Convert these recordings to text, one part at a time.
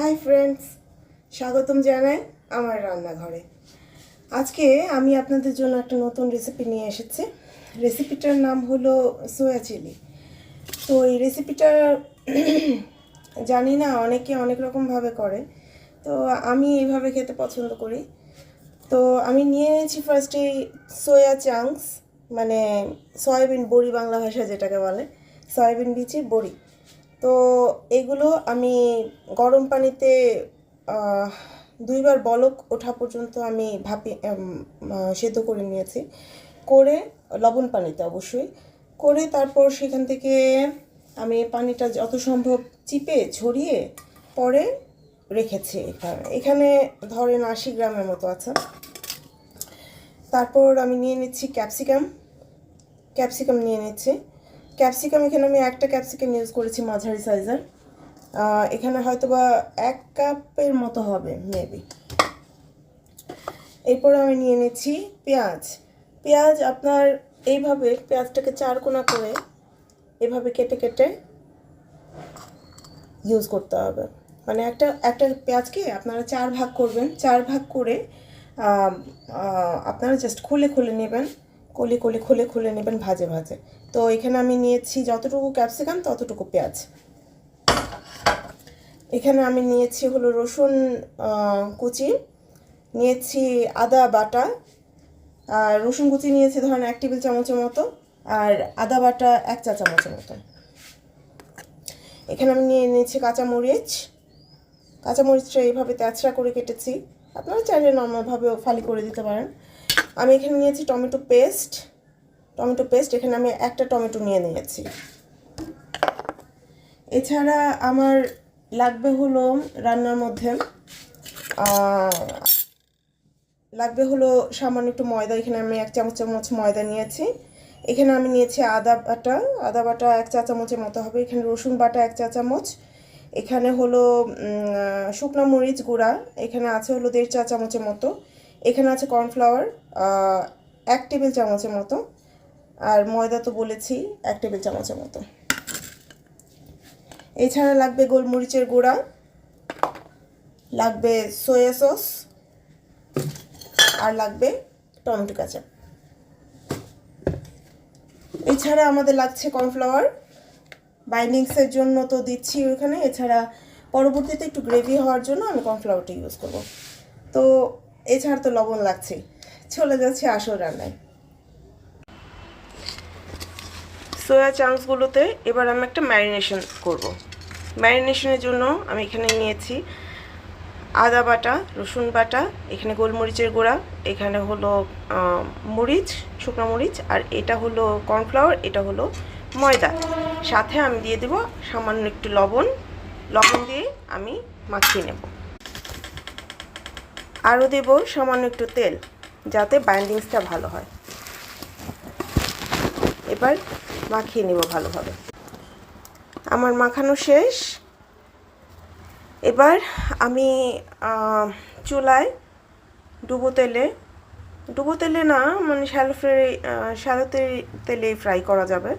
Hi friends স্বাগতম জানাই আমার রান্নাঘরে। আজকে আমি আপনাদের জন্য একটা নতুন রেসিপি নিয়ে এসেছি। রেসিপিটার নাম হলো সোয়া চিলি তো এই রেসিপিটা জানি না, অনেকে অনেক রকমভাবে করে। তো আমি এইভাবে খেতে পছন্দ করি। তো আমি নিয়ে এনেছি ফার্স্টে সোয়া চাংস মানে সয়াবিন বড়ি বাংলা ভাষায় যেটাকে বলে সয়াবিন বিচি বড়ি। তো এগুলো আমি গরম পানিতে দুইবার বলক ওঠা পর্যন্ত আমি ভাপি সেদ্ধ করে নিয়েছি। করে লবণ পানিতে অবশ্যই। করে তারপর সেখান থেকে আমি পানিটা যত সম্ভব চিপে ছড়িয়ে পরে রেখেছি এখানে। এখানে ধরেন আশি গ্রামের মতো আছে। তারপর আমি নিয়ে নিচ্ছি ক্যাপসিকাম। ক্যাপসিকাম নিয়ে নিচ্ছি। ক্যাপসিকাম, এখানে আমি একটা ক্যাপসিকাম ইউজ করেছি মাঝারি সাইজের এখানে হয়তো বা এক কাপের মতো হবে মেবি এরপরে আমি নিয়ে নিচ্ছি পেঁয়াজ। পেঁয়াজ আপনার এইভাবে পেঁয়াজটাকে চার কোনা করে এভাবে কেটে কেটে ইউজ করতে হবে। মানে একটা একটা পেঁয়াজকে আপনারা চার ভাগ করবেন। চার ভাগ করে আপনারা জাস্ট খুলে খুলে নেবেন। কলি কলি খুলে খুলে নেবেন ভাজে ভাজে। তো এখানে আমি নিয়েছি যতটুকু ক্যাপসিকাম, ততটুকু পেঁয়াজ। এখানে আমি নিয়েছি হলো রসুন কুচি, নিয়েছি আদা বাটা, আর রসুন কুচি নিয়েছি ধরেন এক টেবিল চামচের মতো, আর আদা বাটা এক চা চামচের মতো। এখানে আমি নিয়ে নিয়েছি কাঁচামরিচ। কাঁচামরিচটা এইভাবে তেঁচড়া করে কেটেছি। আপনারা চাইলে নর্মালভাবেও ফালি করে দিতে পারেন। আমি এখানে নিয়েছি টমেটো পেস্ট। টমেটো পেস্ট, এখানে আমি একটা টমেটো নিয়ে নিয়েছি। এছাড়া আমার লাগবে হলো রান্নার মধ্যে লাগবে হলো সামান্য একটু ময়দা, এখানে আমি এক চামচ চামচ ময়দা নিয়েছি। এখানে আমি নিয়েছি আদা বাটা আদা বাটা এক চা চামচের মতো হবে, এখানে রসুন বাটা এক চা চামচ। এখানে হলো শুকনো মরিচ গুঁড়া, এখানে আছে হলো দেড় চা চামচের মতো। এখানে আছে কর্নফ্লাওয়ার এক টেবিল চামচের মতো। আর ময়দা তো বলেছি, এক টেবিল চামচের মতো। এছাড়া লাগবে গোলমরিচের গুঁড়া, লাগবে সয়া সস আর লাগবে টমেটো কাঁচা এছাড়া আমাদের লাগছে কর্নফ্লাওয়ার বাইন্ডিংসের জন্য তো দিচ্ছি ওখানে এছাড়া পরবর্তীতে একটু গ্রেভি হওয়ার জন্য আমি কর্নফ্লাওয়ারটা ইউজ করব। তো এছাড়া তো লবণ লাগছে চলে যাচ্ছে আসল রান্নায়। সোয়া চাংসগুলোতে এবার আমি একটা ম্যারিনেশন করব। ম্যারিনেশনের জন্য আমি এখানে নিয়েছি আদা বাটা, রসুন বাটা, এখানে গোলমরিচের গুঁড়া, এখানে হলো মরিচ, শুকনো মরিচ, আর এটা হলো কর্নফ্লাওয়ার এটা হলো ময়দা। সাথে আমি দিয়ে দেব সামান্য একটু লবণ। লবণ দিয়ে আমি মাখিয়ে নেব। আরও দেব সামান্য একটু তেল, যাতে বাইন্ডিংসটা ভালো হয়। এবার মাখিয়ে নেব ভালোভাবে। আমার মাখানো শেষ। এবার আমি চুলায় ডুবো তেলে ডুবো তেলে না মানে শ্যালো ফ্রাই শ্যালো তে- তেলেই ফ্রাই করা যাবে।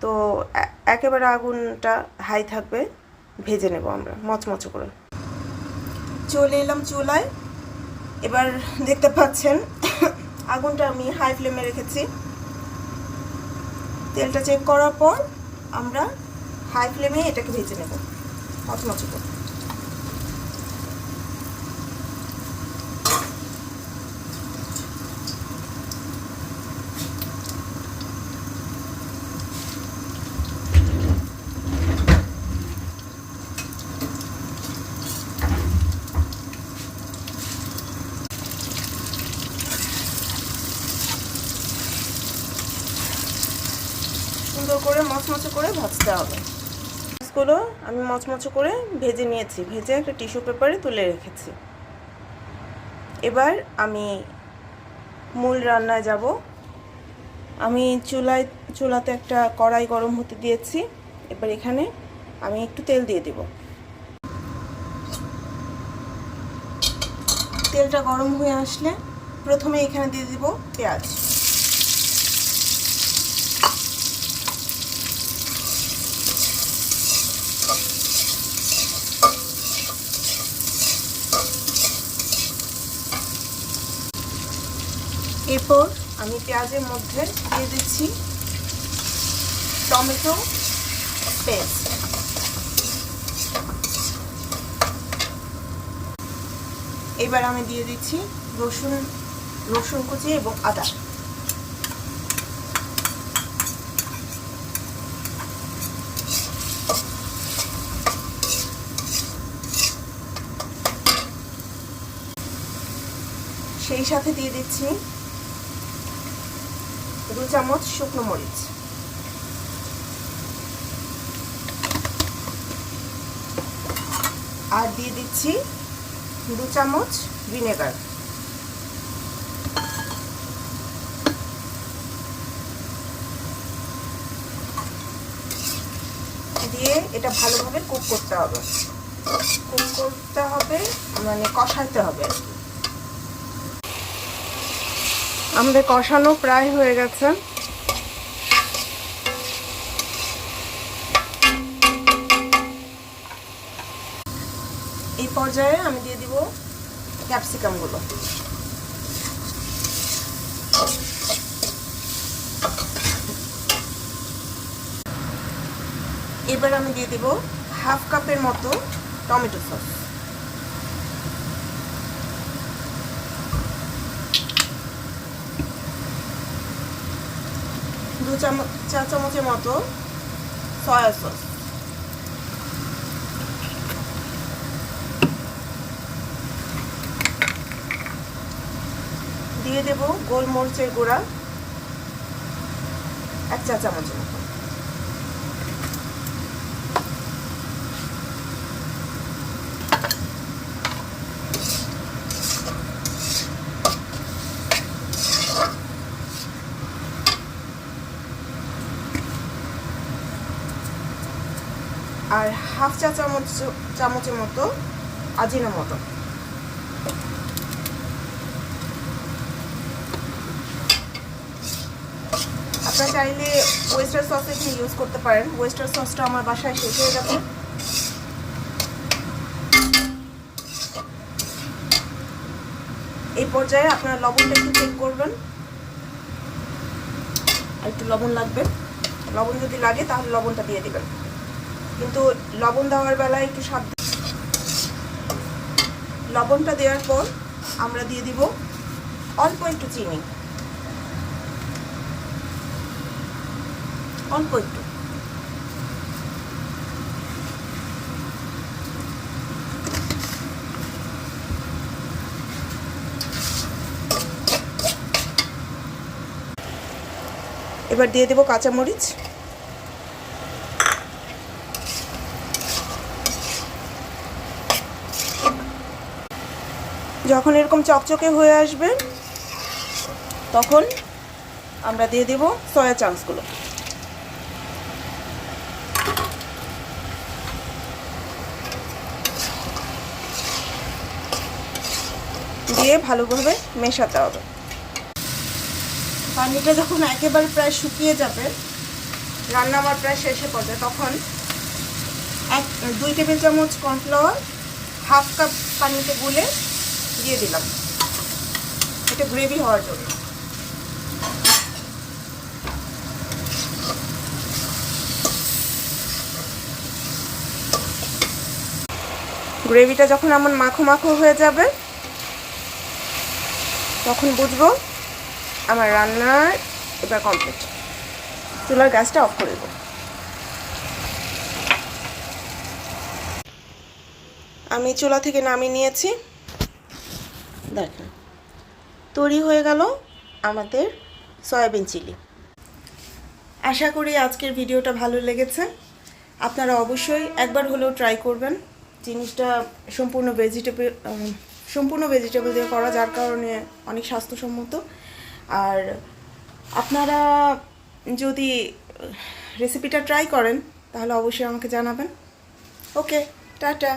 তো একেবারে আগুনটা হাই থাকবে, ভেজে নেব আমরা, মচমচো করে। চলে এলাম চুলায়। এবার দেখতে পাচ্ছেন, আগুনটা আমি হাই ফ্লেমে রেখেছি। তেলটা চেক করার পর আমরা হাই ফ্লেমে এটাকে ভেজে নেব। মচমচো সুন্দর করে মচমচো করে ভাজতে হবে। মাছগুলো আমি মচমচো করে ভেজে নিয়েছি। ভেজে একটা টিস্যু পেপারে তুলে রেখেছি। এবার আমি মূল রান্নায় যাব। আমি চুলায়, চুলাতে একটা কড়াই গরম হতে দিয়েছি। এবার এখানে আমি একটু তেল দিয়ে দেব। তেলটা গরম হয়ে আসলে প্রথমে এখানে দিয়ে দিব পেঁয়াজ। এরপর আমি পেঁয়াজের মধ্যে দিয়ে দিচ্ছি টমেটো পেস্ট এবার আমি দিয়ে দিচ্ছি রসুন রসুন কুচি এবং আদা। সেই সাথে দিয়ে দিচ্ছি দু চামচ শুকনো মরিচ। আর দিয়ে দিচ্ছি দু চামচ ভিনেগার। দিয়ে এটা ভালোভাবে কুক করতে হবে। কুক করতে হবে মানে কষাইতে হবে আর কি। আমাদের কষানো প্রায় হয়ে গেছে। এই পর্যায়ে আমি দিয়ে দিব ক্যাপসিকামগুলো। এবার আমি দিয়ে দিব হাফ কাপের মতো টমেটো সস। দু চামচ চা চামচের মতো সয়া সস দিয়ে দেব গোলমরিচের গুঁড়া এক চা চামচের মতো আর হাফ চা চামচ, চামচের মতো আজিনা মতো। আপনারা চাইলে ওয়েস্টার সস এখানে ইউজ করতে পারেন। ওয়েস্টার সসটা আমার বাসায় শেষ হয়ে গেছে। এই পর্যায়ে আপনারা লবণটা একটু চেক করবেন। আর একটু লবণ লাগবে। লবণ যদি লাগে, তাহলে লবণটা দিয়ে দিবেন। কিন্তু লবণ দেওয়ার বেলায় একটু সাবধান লবণটা দেওয়ার পর আমরা দিয়ে দিব অল্প একটু চিনি। অল্প একটু। এবার দিয়ে দেবো কাঁচামরিচ। যখন এরকম চকচকে হয়ে আসবে, তখন আমরা দিয়ে দেব সয়া চাংসগুলো দিয়ে ভালোভাবে মেশাতে হবে। পানিটা যখন একেবারে প্রায় শুকিয়ে যাবে, রান্না আমার প্রায় শেষে পড়বে, তখন এক, দুই টেবিল চামচ কর্নফ্লাওয়ার হাফ কাপ পানিতে গুলে দিয়ে দিলাম। এটা গ্রেভি হওয়ার জন্য। গ্রেভিটা যখন এমন মাখো মাখো হয়ে যাবে, তখন বুঝব আমার রান্নার এবার কমপ্লিট চুলার গ্যাসটা অফ করে আমি চুলা থেকে নামিয়ে নিয়েছি। দেখেন। তৈরি হয়ে গেল আমাদের সয়াবিন চিলি। আশা করি আজকের ভিডিওটা ভালো লেগেছে। আপনারা অবশ্যই একবার হলেও ট্রাই করবেন। জিনিসটা সম্পূর্ণ ভেজিটেবল সম্পূর্ণ ভেজিটেবল দিয়ে করা, যার কারণে অনেক স্বাস্থ্যসম্মত। আর আপনারা যদি রেসিপিটা ট্রাই করেন, তাহলে অবশ্যই আমাকে জানাবেন। Okay, tata.